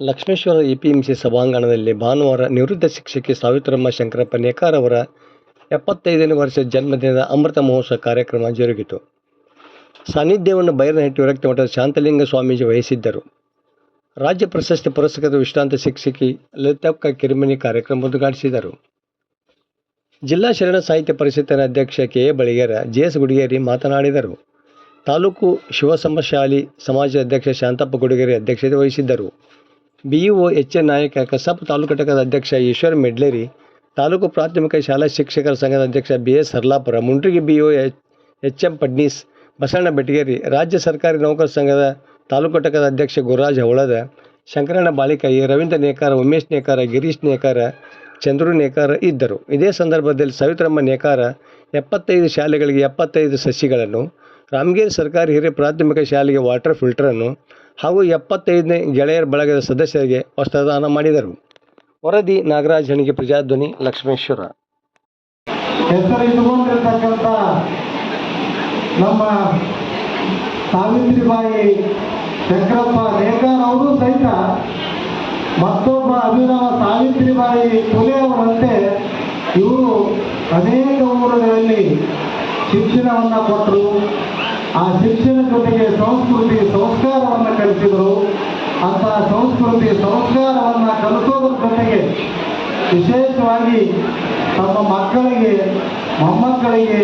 Lakshmeshwar APMC ಸಭಾಂಗಣದಲ್ಲಿ ಭಾನುವಾರ ನಿವೃತ್ತ ಶಿಕ್ಷಕಿ ಸಾವಿತ್ರಮ್ಮ ಶಂಕರಪ್ಪ ನೇಕಾರ್ ಅವರ ಎಪ್ಪತ್ತೈದನೇ ವರ್ಷ ಜನ್ಮದಿನದ ಅಮೃತ ಮಹೋತ್ಸವ ಕಾರ್ಯಕ್ರಮ ಜರುಗಿತು. ಸಾನ್ನಿಧ್ಯವನ್ನು ಬೈರನಹಟ್ಟಿ ವಿರಕ್ತ ಮಠದ ಶಾಂತಲಿಂಗ ಸ್ವಾಮೀಜಿ ವಹಿಸಿದ್ದರು. ರಾಜ್ಯ ಪ್ರಶಸ್ತಿ ಪುರಸ್ಕೃತ ವಿಶ್ರಾಂತ ಶಿಕ್ಷಕಿ ಲಲಿತಕ್ಕ ಕಿರಿಮನಿ ಕಾರ್ಯಕ್ರಮ ಉದ್ಘಾಟಿಸಿದರು. ಜಿಲ್ಲಾ ಶರಣ ಸಾಹಿತ್ಯ ಪರಿಷತ್ತಿನ ಅಧ್ಯಕ್ಷ K A Baligera, J S Gudigeri ಮಾತನಾಡಿದರು. ತಾಲೂಕು ಶಿವಸಮಶಾಲಿ ಸಮಾಜ ಅಧ್ಯಕ್ಷ ಶಾಂತಪ್ಪ ಗುಡಿಗೇರಿ ಅಧ್ಯಕ್ಷತೆ ವಹಿಸಿದ್ದರು. ಬಿಇಒ ಎಚ್ ಎನ್ ನಾಯಕ ಕಸಾಪ ತಾಲೂಕು ಘಟಕದ ಅಧ್ಯಕ್ಷ ಈಶ್ವರ್ ಮೆಡ್ಲೇರಿ ತಾಲೂಕು ಪ್ರಾಥಮಿಕ ಶಾಲಾ ಶಿಕ್ಷಕರ ಸಂಘದ ಅಧ್ಯಕ್ಷ B S Harlapur Mundrigi BEO H M Padnis Basanna Betageri ರಾಜ್ಯ ಸರ್ಕಾರಿ ನೌಕರ ಸಂಘದ ತಾಲೂಕು ಘಟಕದ ಅಧ್ಯಕ್ಷ ಗುರುರಾಜ್ ಹವಳದ ಶಂಕರಣ್ಣ ಬಾಳಿಕಾಯಿ ರವೀಂದ್ರ ನೇಕಾರ ಉಮೇಶ್ ನೇಕಾರ ಗಿರೀಶ್ ನೇಕಾರ ಚಂದ್ರು ನೇಕಾರ ಇದ್ದರು. ಇದೇ ಸಂದರ್ಭದಲ್ಲಿ ಸವಿತ್ರಮ್ಮ ನೇಕಾರ ಎಪ್ಪತ್ತೈದು ಶಾಲೆಗಳಿಗೆ ಎಪ್ಪತ್ತೈದು ಸಸಿಗಳನ್ನು ರಾಮಗಿರಿ ಸರ್ಕಾರಿ ಹಿರಿಯ ಪ್ರಾಥಮಿಕ ಶಾಲೆಗೆ ವಾಟರ್ ಫಿಲ್ಟರನ್ನು ಹಾಗೂ ಎಪ್ಪತ್ತೈದನೇ ಗೆಳೆಯರ ಬಳಗದ ಸದಸ್ಯರಿಗೆ ವಸ್ತ್ರದಾನ ಮಾಡಿದರು. ವರದಿ ನಾಗರಾಜ್ ಹಣಿಗೆ ಪ್ರಜಾಧ್ವನಿ ಲಕ್ಷ್ಮೇಶ್ವರ. ನಮ್ಮ ಸಾವಿತ್ರಿಬಾಯಿ ಶಂಕರಪ್ಪ ನೇಕಾರ್ ಅವರು ಸಹಿತ ಮತ್ತೊಬ್ಬ ಅಭಿನವ ಸಾವಿತ್ರಿಬಾಯಿ ಪುಲೆ ಅವರಂತೆ ಇವರು ಅನೇಕ ಊರುಗಳಲ್ಲಿ ಶಿಕ್ಷಣವನ್ನು ಕೊಟ್ಟರು. ಆ ಶಿಕ್ಷಣ ಜೊತೆಗೆ ಸಂಸ್ಕೃತಿ ಸಂಸ್ಕಾರವನ್ನು ಕಲಿಸಿದರು. ಅಂತ ಸಂಸ್ಕೃತಿ ಸಂಸ್ಕಾರವನ್ನು ಕಲಿಸೋದ್ರ ಜೊತೆಗೆ ವಿಶೇಷವಾಗಿ ತಮ್ಮ ಮಕ್ಕಳಿಗೆ, ಮೊಮ್ಮಕ್ಕಳಿಗೆ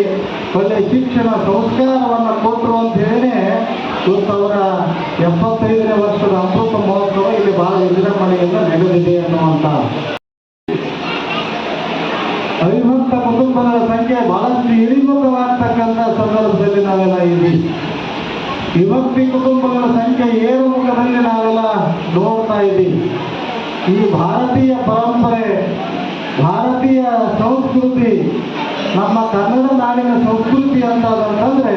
ಒಳ್ಳೆ ಶಿಕ್ಷಣ ಸಂಸ್ಕಾರವನ್ನು ಕೊಟ್ಟರು ಅಂತ ಇವತ್ತು ಅವರ ಎಪ್ಪತ್ತೈದನೇ ವರ್ಷದ ಅಮೃತ ಮಹೋತ್ಸವ ಇಲ್ಲಿ ಬಹಳ ವಿಜೃಂಭಣೆಯಿಂದ ನಡೆದಿದೆ ಅನ್ನುವಂಥ ಅವಿಭಕ್ತ ಕುಟುಂಬಗಳ ಸಂಖ್ಯೆ ಬಹಳಷ್ಟು ಇಳಿಮುಖವಾಗ್ತಕ್ಕಂಥ ಸಂದರ್ಭದಲ್ಲಿ ನಾವೆಲ್ಲ ಇದ್ದೀವಿ. ವಿಭಕ್ತಿ ಕುಟುಂಬಗಳ ಸಂಖ್ಯೆ ಏರುಮುಖದಲ್ಲಿ ನಾವೆಲ್ಲ ನೋಡ್ತಾ ಇದ್ದೀವಿ. ಈ ಭಾರತೀಯ ಪರಂಪರೆ, ಭಾರತೀಯ ಸಂಸ್ಕೃತಿ, ನಮ್ಮ ಕನ್ನಡ ನಾಡಿನ ಸಂಸ್ಕೃತಿ ಅಂತಂದ್ರೆ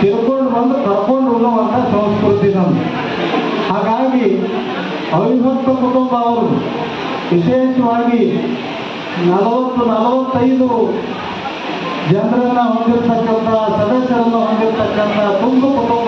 ತಿಳ್ಕೊಂಡು ಬಂದು ಕರ್ಕೊಂಡು ಹೋಗುವಂಥ ಸಂಸ್ಕೃತಿ ನಮ್ಮ ಹಾಗಾಗಿ ಅವಿಭಕ್ತ ಕುಟುಂಬ ಅವರು ವಿಶೇಷವಾಗಿ ನಲವತ್ತು ನಲವತ್ತೈದು ಜನರನ್ನ ಹೊಂದಿರತಕ್ಕಂಥ ಸದಸ್ಯರನ್ನು ಹೊಂದಿರತಕ್ಕಂಥ ತುಂಬ ಕುಟುಂಬ